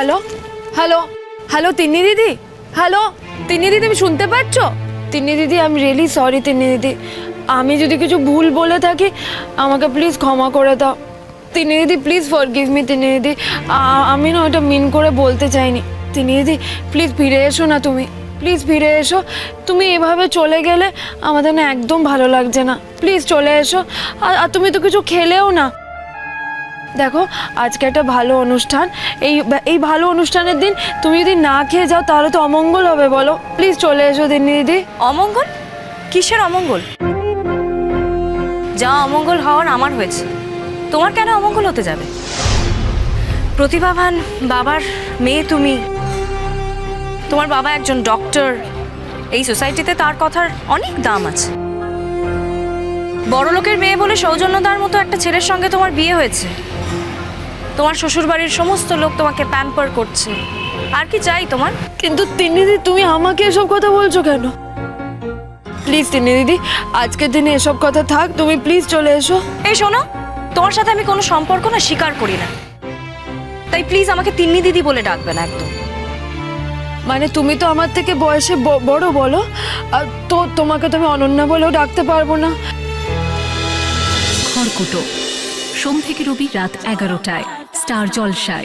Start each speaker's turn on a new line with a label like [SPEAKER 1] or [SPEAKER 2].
[SPEAKER 1] Hello? Hello? Hello, Tinni দিদি? Hello? Tinni দিদি, তুমি শুনতে পাচ্ছ তিন্নি দিদি আমি রিয়েলি সরি তিন্নি দিদি। আমি যদি কিছু ভুল বলে থাকি, আমাকে প্লিজ ক্ষমা করে দাও। তিন্নি দিদি please for give me Tinni দিদি। আমি না ওটা মিন করে বলতে চাইনি। তিন্নি দিদি প্লিজ ফিরে এসো না তুমি। প্লিজ ফিরে এসো। তুমি এভাবে চলে গেলে আমাদের না একদম ভালো লাগছে না। প্লিজ চলে এসো। আর তুমি তো কিছু খেলেও না। দেখো, আজকে একটা ভালো অনুষ্ঠান। এই এই ভালো অনুষ্ঠানের দিন তুমি যদি না খেয়ে যাও, তাহলে তো অমঙ্গল হবে, বলো। প্লিজ চলে এসো দিন্নি দিদি।
[SPEAKER 2] অমঙ্গল? কিসের অমঙ্গল? যা অমঙ্গল হওয়ার আমার হয়েছে। তোমার কেন অমঙ্গল হতে যাবে? প্রতিভাবান বাবার মেয়ে তুমি। তোমার বাবা একজন ডক্টর এই সোসাইটিতে তার কথার অনেক দাম আছে। বড় লোকের মেয়ে বলে সৌজন্যদার মতো একটা ছেলের সঙ্গে তোমার বিয়ে হয়েছে। তোমার শ্বশুরবাড়ির সমস্ত লোক তোমাকে প্যাম্পার করছে। আর কি চাই তোমার?
[SPEAKER 1] কিন্তু তিন্নি দিদি তুমি আমাকে এসব কথা বলছো কেন? প্লিজ তিন্নি দিদি আজকের দিনে এসব কথা থাক তুমি প্লিজ চলে এসো।
[SPEAKER 2] এই শোনো তোমার সাথে আমি কোনো সম্পর্ক না স্বীকার করি না। তাই প্লিজ আমাকে তিন্নি দিদি বলে ডাকবে না একদম।
[SPEAKER 1] মানে তুমি তো আমার থেকে বয়সে বড় বলো আর তো তোমাকে তো আমি অনন্যা বলেও ডাকতে পারব না।
[SPEAKER 3] খড়কুটো সোম থেকে রবি রাত এগারোটায়। স্টার জলসায়।